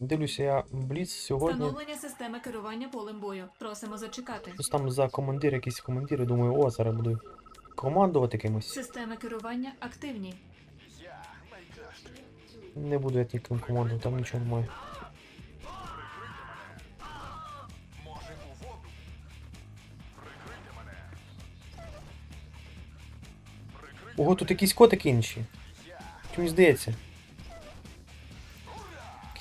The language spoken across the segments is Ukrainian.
Дивлюся, я Бліц сьогодні. Встановлення системи керування полем бою. Просимо зачекати. Щось там за командир, якийсь командир, думаю, о, зараз буду командувати кимось. Системи керування активні. Не буду я ніким командувати, там нічого немає. Ого, тут якісь котики інші. Чомусь здається.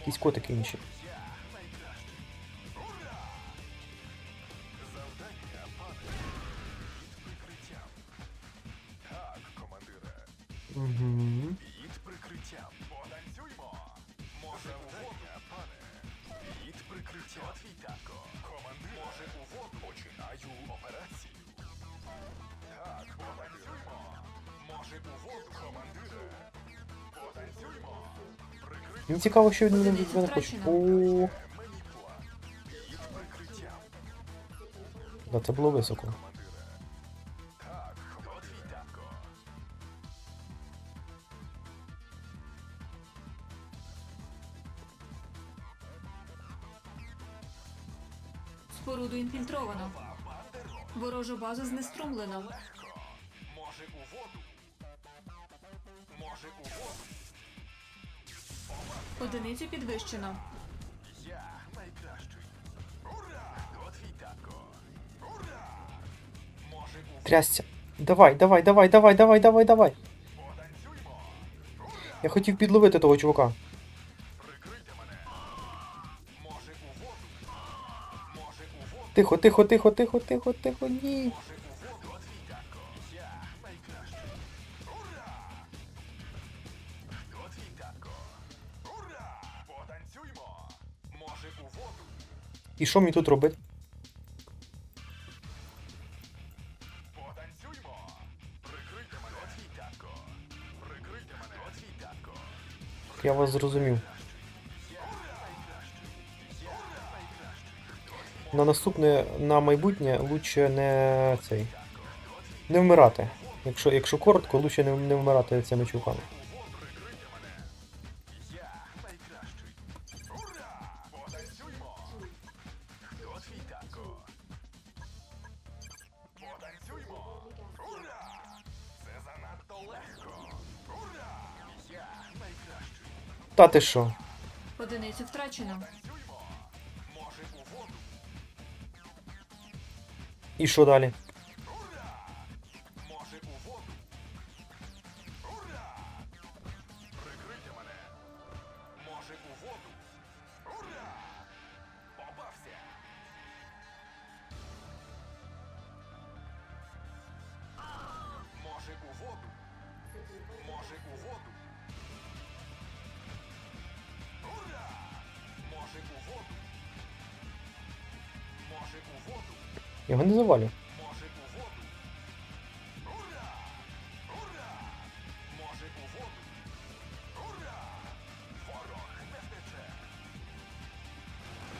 Якісь котики інші. Мені цікаво, що він мене від мене хоче. О, да, це було високо. Споруду інфільтровано. Ворожу базу знеструмлено. Може у воду. Може у воду. Одиницю підвищено. Я найкращий. Ура! Твій тако? Ура! Може у Трясся. Давай, давай, давай, давай, давай, давай, давай. потанцюймо? Я хотів підловити того чувака. Прикрийте мене. Може у воду. Може у воду. Тихо, тихо, тихо, тихо, тихо, тихо, ні. Може І що мені тут робити? Я вас зрозумів. На наступне, на майбутнє лучше не цей. Не вмирати. Якщо, якщо коротко, лучше не, не вмирати цими чуваками. Та ти що? Одиницю втрачено. І що далі? Може у воду? Може у воду? У воду? Може у воду? Його не завалю. Може у воду? Ура! Ура! Може у воду? Ура! Ворог не втече!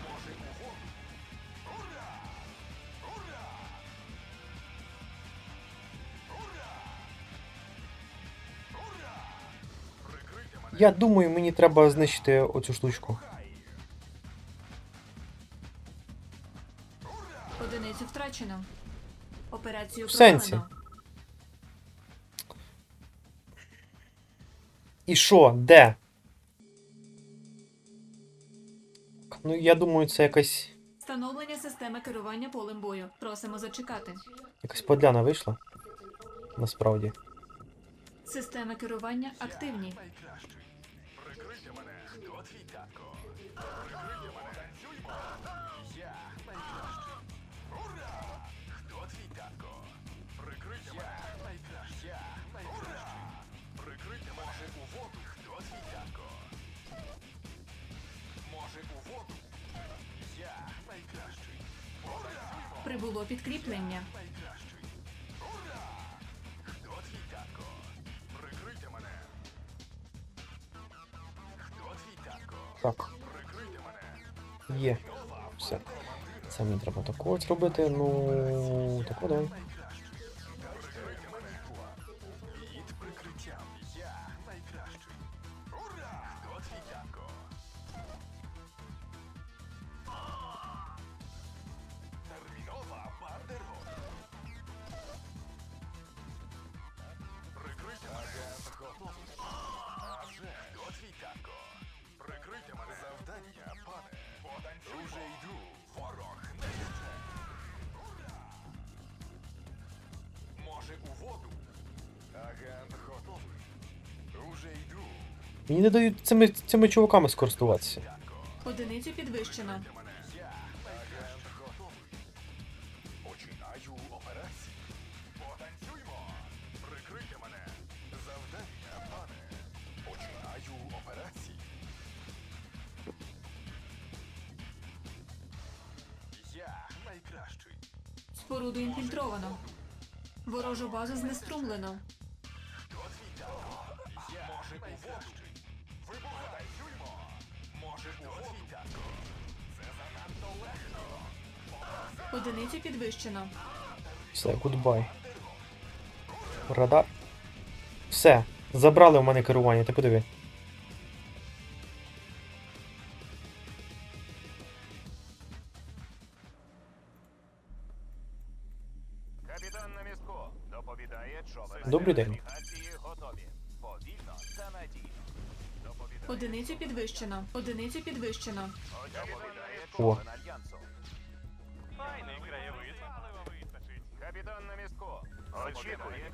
Може у воду? Ура! Ура! Ура! Ура! Прикрийте мене! Я думаю, мені треба знищити оцю штучку. Одиницю втрачено. Операцію В сенсі? провалено. І що? Де? Ну, я думаю, це якась. Встановлення системи керування полем бою. Просимо зачекати. якась подляна вийшла. Насправді. Системи керування активні. Прикрийте мене! Хто твій татко? Прибуло підкріплення. Хто твій татко? Прикрийте мене. Хто твій татко? Так, Прикрийте мене. є. Все. Це мені треба такого зробити. Ну. Тако давай. Мені не дають цими цими чуваками скористуватися. Одиниця підвищена. Споруду інфільтровано. Ворожу базу знеструмлено. Одиницю підвищено. Все, гудбай. Радар. Все. Забрали в мене керування, ти подиви. Капітан на містку. Доповідає човен. Добрий день. Готові. Повільно та надійно. Доповідає. Одиницю підвищено. Одиницю підвищено. Доповідає О. човен альянсу. Капітан на містку. Очікує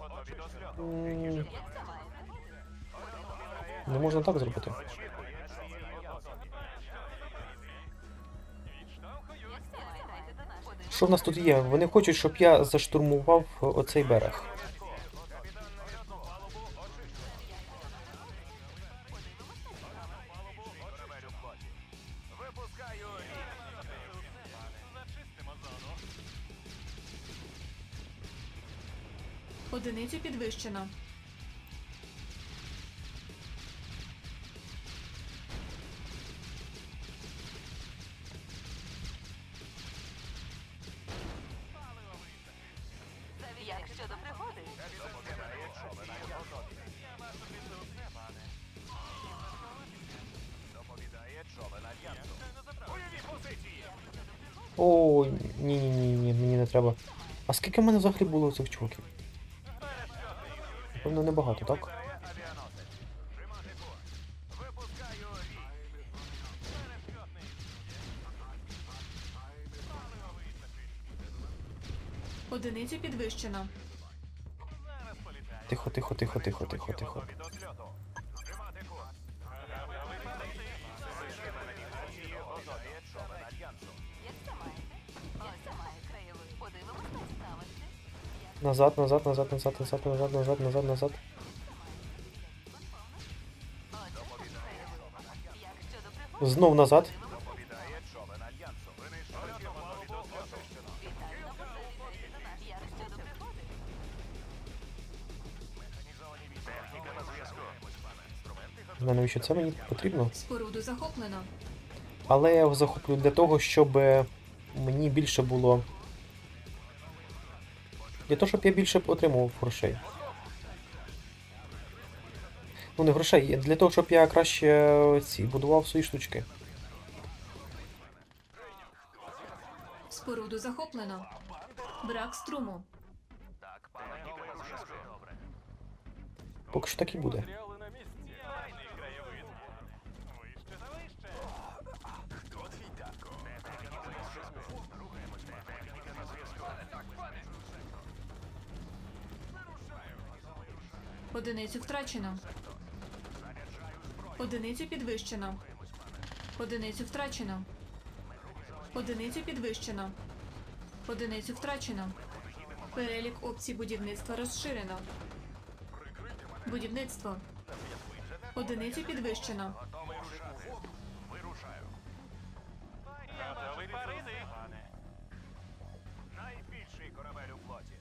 готові до. М, Не можна так зробити. Що в нас тут є? Вони хочуть, щоб я заштурмував оцей берег. Одиницю підвищено. Як щодо пригоди? Доповідає човен альянсу. Доповідає човен альянсу. Бойові позиції. О, ні, ні, ні, ні, мені не треба. А скільки в мене взагалі було цих чуваків? Ну, Напевно, небагато, так? Одиницю підвищено. Тихо, тихо, тихо, тихо, тихо, тихо. Назад, назад, назад, назад, назад, назад, назад, назад, назад. Знов назад. Ну, Навіщо це мені потрібно? Споруду захоплено. Але я його захоплю для того, щоб мені більше було. Для того, щоб я більше отримував грошей. Ну, не грошей, для того, щоб я краще ці будував свої штучки. Споруду захоплено. Брак струму. Поки що так і буде. Одиницю втрачено. Одиницю підвищено. Одиницю втрачено. Одиницю підвищено. Одиницю втрачено. Перелік опцій будівництва розширено. Будівництво. Одиницю підвищено. Вирушаю. Готовий парити. Найбільший корабель у флоті.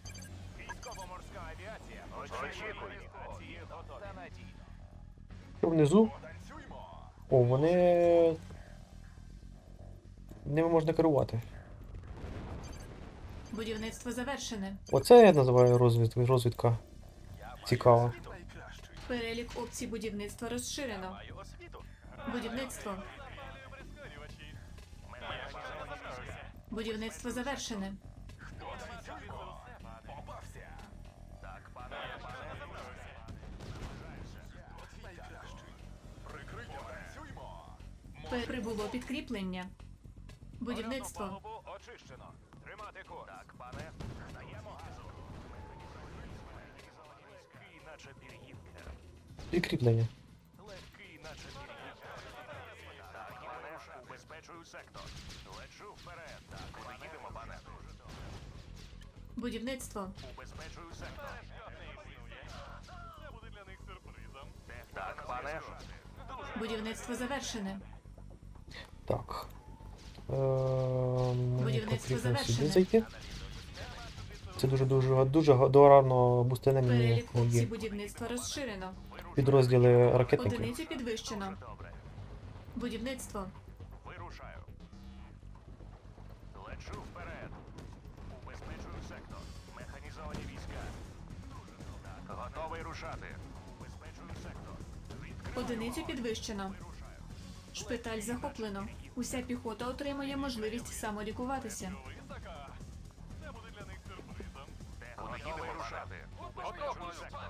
Військово-морська авіація. Очікуй. Що внизу? О, вони. Ними можна керувати. Будівництво завершене. Оце я називаю розвід... розвідка. Цікаво. Перелік опцій будівництва розширено. Будівництво. Будівництво завершене. Прибуло підкріплення. Будівництво. Палубу очищено. Тримати курс. Так, пане. Даємо газу. Легкий, наче пір'їнка. Підкріплення. Легкий, наче пір'їнка. Так, пане. Убезпечую сектор. Лечу вперед. Так, куди їдемо, пане? Будівництво. Убезпечую сектор. Це буде для них сюрпризом. Так, пане. Будівництво завершене. Так. Е, Будівництво завершене. зайти. Це дуже дуже дуже гарно бустине мені Перелік опцій будівництва розширено. підрозділи ракетників. Одиницю підвищено. Будівництво. Вирушаю. Лечу вперед. Убезпечую сектор. Механізовані війська. Готовий рушати. Убезпечую сектор. Одиницю підвищено. Шпиталь захоплено. Уся піхота отримує можливість самолікуватися. Це буде для них сюрпризом. Їдемо рушати? Убезпечую сектор.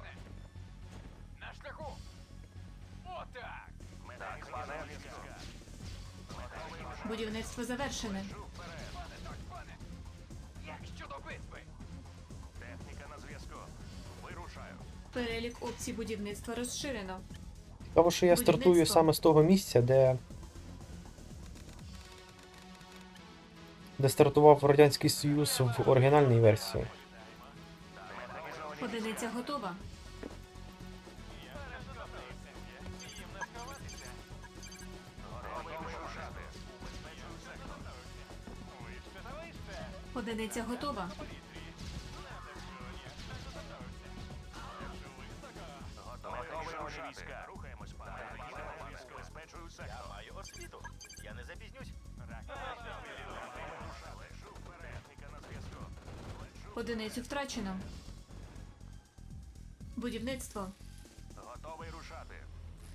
На шляху! Отак! Механізовані війська. Будівництво завершене. Як щодо битви? Техніка на зв'язку. Вирушаю. Перелік опцій будівництва розширено. Цікаво, що я стартую саме з того місця, де. Де стартував Радянський Союз в оригінальній версії. Одиниця готова. Одиниця готова. Готовий рушати. Сектор. Я. Я не запізнюсь. Лечу вперед. На зв'язку. Одиницю втрачено. Будівництво. Готовий рушати.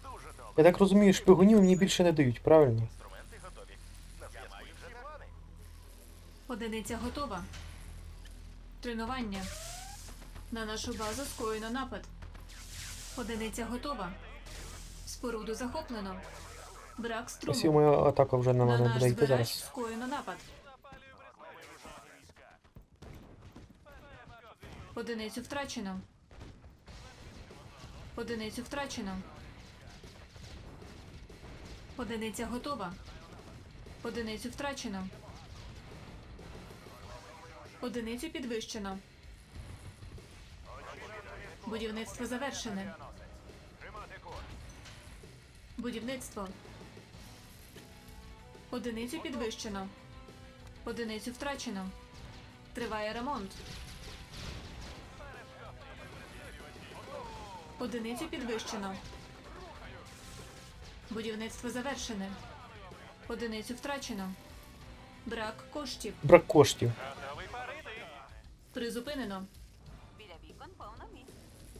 Дуже добре. Я так розумію, шпигунів мені більше не дають, правильно? Інструменти готові. На зв'язку всі плани. Одиниця готова. Тренування. На нашу базу скоєно напад. Одиниця готова. Споруду захоплено. Брак Ось і моя атака вже на мене буде йти зараз. скоєно напад. Одиницю втрачено. Одиницю втрачено. Одиниця готова. Одиницю втрачено. Одиницю підвищено. Будівництво завершене. Будівництво. Одиницю підвищено. Одиницю втрачено. Триває ремонт. Одиницю підвищено. Будівництво завершене. Одиницю втрачено. Брак коштів. Брак коштів. Призупинено. Біля вікон повно місць.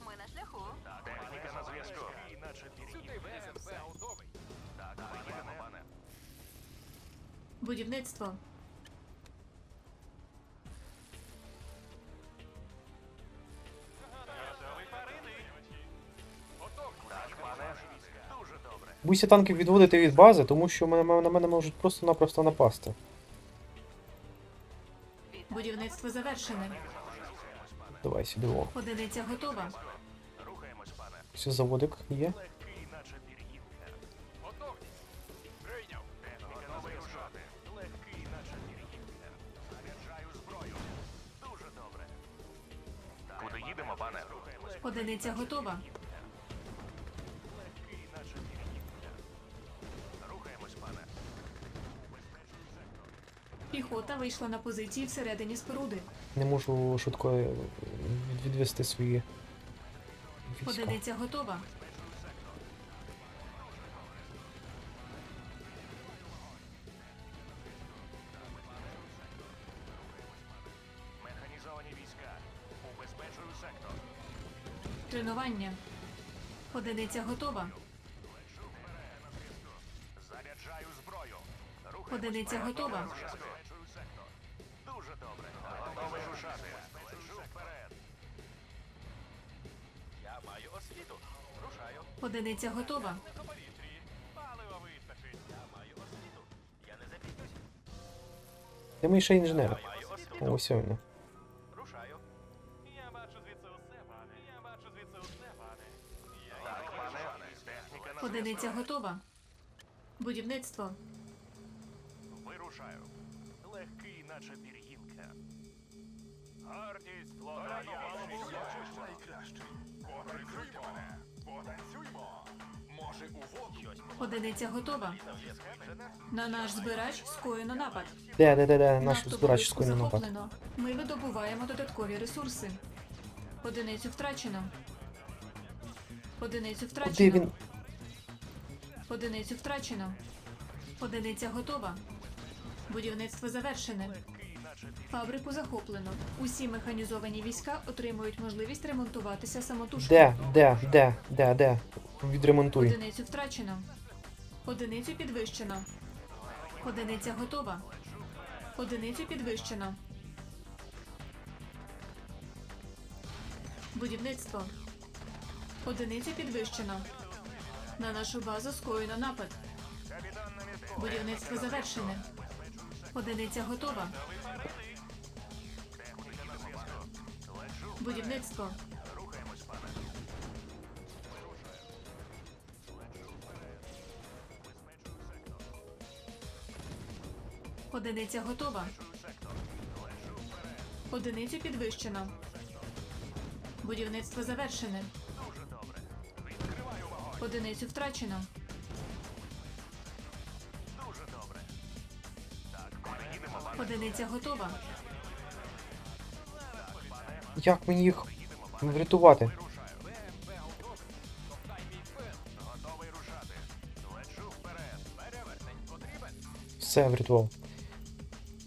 Ми на шляху. Техніка на зв'язку. Сюди ВМП Будівництво. Буйся танків відводити від бази, тому що мене, на мене можуть просто-напросто напасти. Будівництво завершене. Давай сюди. О. Одиниця готова. Рухаємось, пане. Все, заводик є. Одиниця готова. Легкий. Рухаємось, пане. Піхота вийшла на позиції всередині споруди. Не можу швидко відвести свої війська. Одиниця готова. Тренування. Одиниця готова. Заряджаю зброю. Одиниця готова. Дуже добре. Готовий рушати. Вперед. Я маю освіту. Рушаю. Одиниця готова. На повітрі. Вистачить. Я маю освіту. Я не запізнюсь. Де мій ще інженер? Ось він. Одиниця готова. Будівництво. Вирушаю. Легкий, наче пір'їнка. Флота найкраще. Потанцюймо мене. Потанцюймо. Може, у воду? Одиниця готова. На наш збирач скоєно напад. Де, де, де, де, наш збирач скоєний напад. захоплено. Ми видобуваємо додаткові ресурси. Одиницю втрачено. Одиницю Куди втрачено. він? Одиницю втрачено. Одиниця готова. Будівництво завершене. Фабрику захоплено. Усі механізовані війська отримують можливість ремонтуватися самотужки. Де, де, де, де, де? Відремонтуй. Одиницю втрачено. Одиницю підвищено. Одиниця готова. Одиницю підвищено. Будівництво. Одиницю підвищено. На нашу базу скоєно напад. Будівництво завершене. Одиниця готова. Будівництво. Рухаємось, пане. Одиниця готова. Одиницю підвищено. Будівництво завершене. Одиницю втрачено. Дуже добре. Так, пане. Одиниця готова. Як мені їх врятувати? Готовий рушати. Лечу вперед. Перевертень потрібен. Все врятував.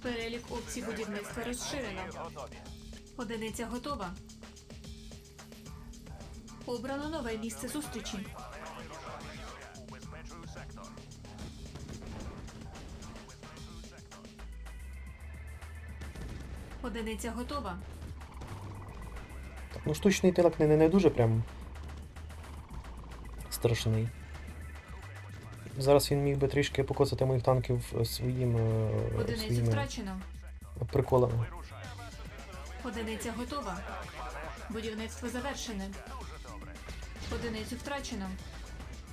Перелік опцій будівництва розширено. Готові. Одиниця готова. Обрано нове місце зустрічі. Одиниця готова. Так, ну штучний інтелект не, не, не дуже прям страшний. Зараз він міг би трішки покоцати моїх танків е, своїм, е, Одиницю своїми втрачено. приколами. Одиниця готова. Будівництво завершене. Одиницю втрачено.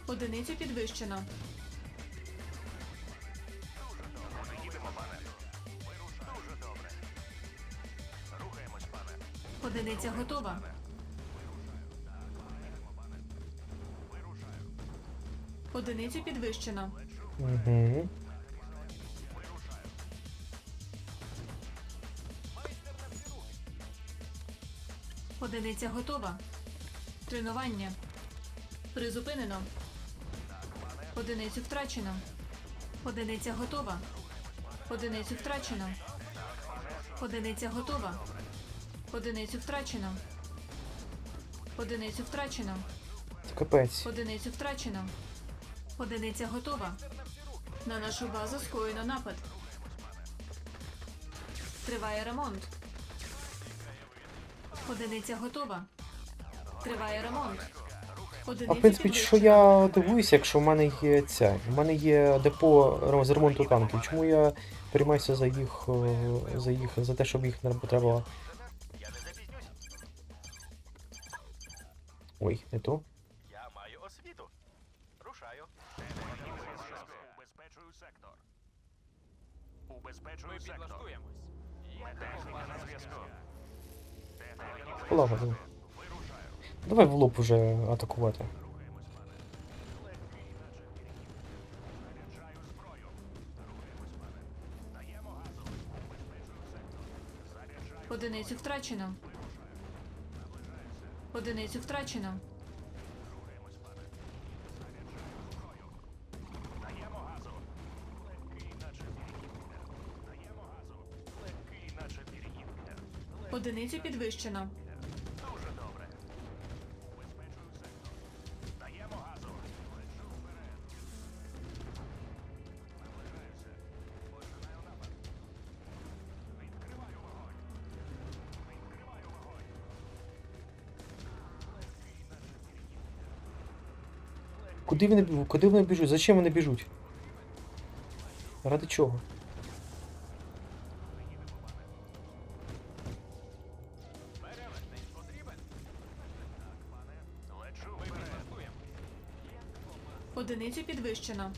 Одиницю підвищено. Одиниця готова. Одиницю підвищено. Угу. Одиниця готова. Тренування. Призупинено. Одиницю втрачено. Одиниця готова. Одиницю втрачено. Одиниця готова. Одиницю втрачено. Одиницю втрачено. Капець. Одиницю втрачено. Одиниця готова. На нашу базу скоєно напад. Триває ремонт. Одиниця готова. Триває ремонт. Одиниця А в принципі, що я дивуюся, якщо в мене є ця. В мене є депо ре- з ремонту танків. Чому я переймаюся за їх, е, за їх, за те, щоб їх не треба. Ой, не то. Я маю освіту. Рушаю. Убезпечую сектор. Убезпечую сектор. Техніка на зв'язку. Давай в лоб уже атакувати. Заряджаю зброю. Рухаємось, пане. Даємо газу. Одиницю втрачено. Одиницю втрачено. Даємо газу. Легкий, наче гелікоптер. Даємо газу. Легкий, наче гелікоптер. Одиницю підвищено. Куди вони, куди вони біжуть? Зачем вони біжуть? Ради чого? Одиницю підвищено.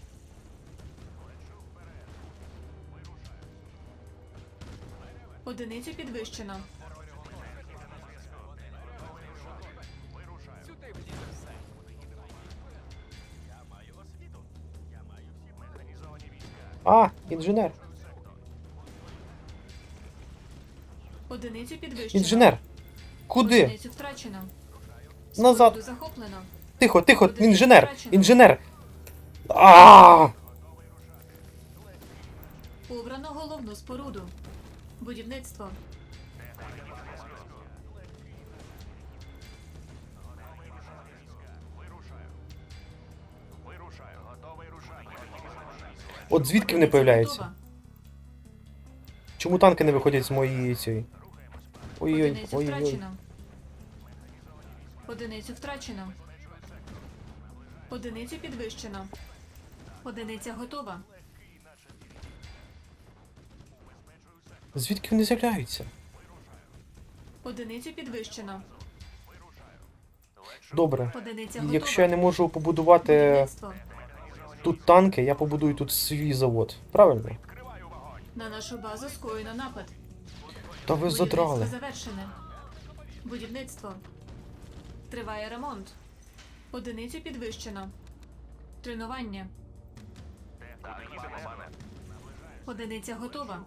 Одиницю підвищено. Інженер. Одиницю підвищено. Інженер. Куди? Одиницю втрачено. Назад. Споруду захоплено. Тихо, тихо, Одиницю інженер! втрачено. Інженер! А! Обрано головну споруду. Будівництво. От звідки вони появляються? Чому танки не виходять з моєї цієї? Ой-ой, Одиницю ой-ой. втрачено. Одиницю втрачено. Одиницю підвищено. Одиниця готова. Звідки вони з'являються? Одиницю підвищено. Добре. Одиниця готова. Якщо я не можу побудувати Будівництво. Тут танки, я побудую тут свій завод. Правильно? На нашу базу скоєно напад. Та ви задрали. завершене. Будівництво. Триває ремонт. Одиницю підвищено. Тренування. Одиниця готова.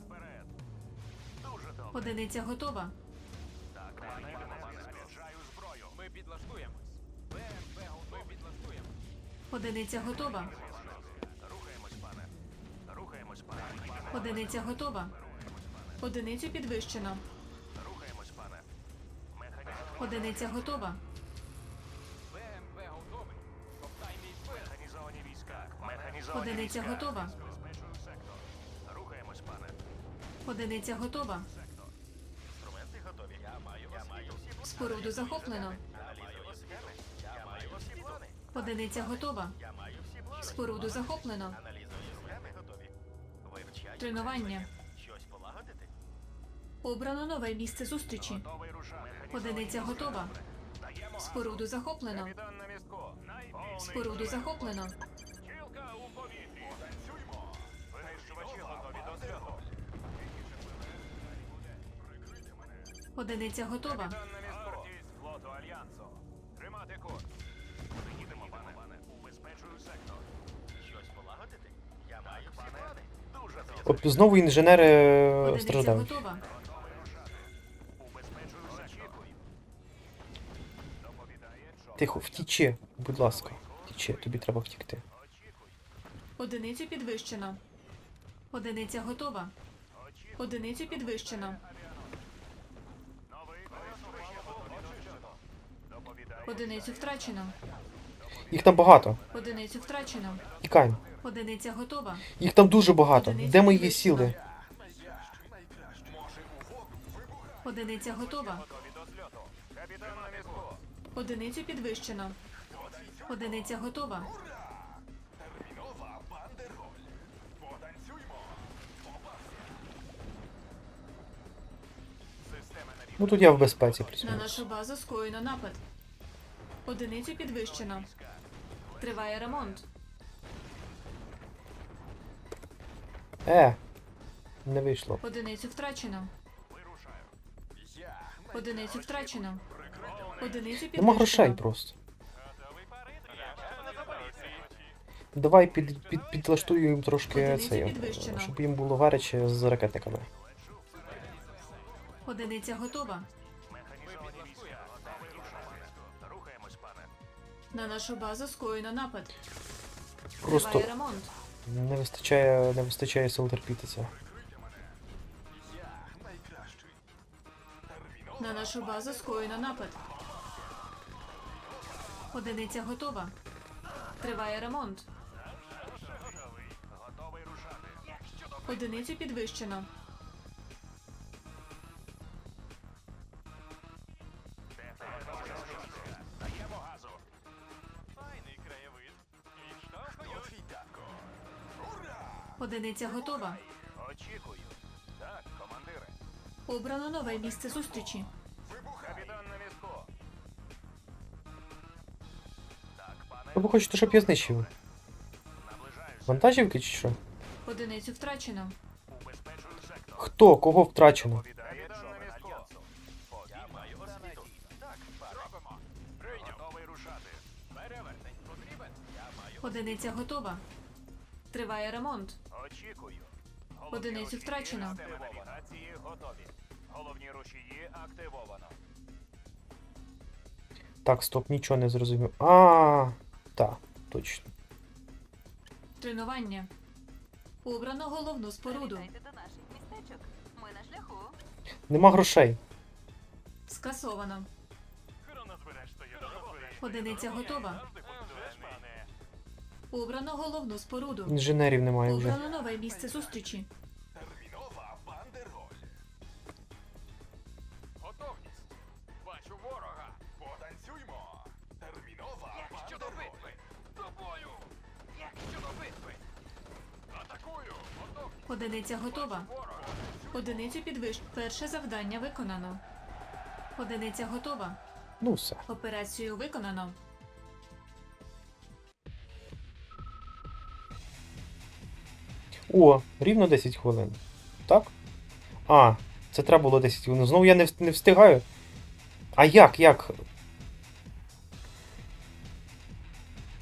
Одиниця готова. Ми підлаштуємось. Одиниця готова. Одиниця готова. Одиницю підвищено. Рухаємось, пане. Механізовані Одиниця готова. БМП готовий. Ковтай мій Механізовані війська. Механізовані Одиниця війська. готова. Забезпечую сектор. Рухаємось, пане. Одиниця готова. Інструменти готові. Я маю Я маю всі Споруду захоплено. Я маю всі плани. Я маю всі плани. Одиниця готова. Я маю всі плани. Споруду захоплено. Вивчаю. Тренування. Щось полагодити? Обрано нове місце зустрічі. Готовий рушати. Одиниця готова. Споруду захоплено. Споруду захоплено. Кілка у повітрі. Танцюймо. Винищувачі готові до зльоту. Одиниця готова. Капітан флоту Альянсу. Тримати курс. От знову інженери е, Одиниця страждають. готова. Тихо, втічи, будь ласка. Втічи, тобі треба втікти. Одиницю підвищено. Одиниця готова. Одиницю підвищено. Одиницю втрачено. Їх там багато. Одиницю втрачено. Тікаємо. Одиниця готова. Їх там дуже багато. Одиниця Де мої підвищено. сіли? Одиниця готова. На. Одиницю підвищено. Одиниця готова. Ну тут я в безпеці На плюс-мінус. нашу базу скоєно напад. Одиницю підвищено. Триває ремонт. Е, не вийшло. Одиницю втрачено. Одиницю втрачено. Одиницю підвищено. Нема грошей просто. Давай під, під, підлаштую їм трошки Одиниці це, підвищено. щоб їм було гаряче з ракетниками. Одиниця готова. На нашу базу скоєно напад. Просто Триває ремонт. Не вистачає, не вистачає сил. На нашу базу скоєно напад. Одиниця готова. Триває ремонт. Одиницю підвищено. Одиниця готова. Очікую. Так, командире. Обрано нове місце зустрічі. Капітан на містку. Так, пане. Ви хочете, щоб я знищив? Вантажівки чи що? Одиницю втрачено. Убезпечую сектор. Хто? Кого втрачено? Повідає освіту. Так, робимо. Прийняв. Готовий рушати. Перевертень потрібен. Я маю. Одиниця готова. Триває ремонт. Очікую. Головні Одиницю рушії втрачено. Навігації готові. Головні рушії активовано. Так, стоп, нічого не зрозумів. А, так, точно. Тренування. Обрано головну споруду. Завітайте до наших містечок. Ми на шляху. Нема грошей. Скасовано. Одиниця готова. Обрано головну споруду. Інженерів немає вже. Обрано нове місце зустрічі. Термінова бандероль. Готовність. Бачу ворога. Потанцюймо. Термінова Якщо до бандероль. битви. До бою. Якщо до битви. Атакую. Готовність. Одиниця готова. Ворога. Одиницю підвищ. Перше завдання виконано. Одиниця готова. Ну все. Операцію виконано. О, рівно 10 хвилин. Так? А, це треба було 10 хвилин. Знову я не, встигаю. А як, як?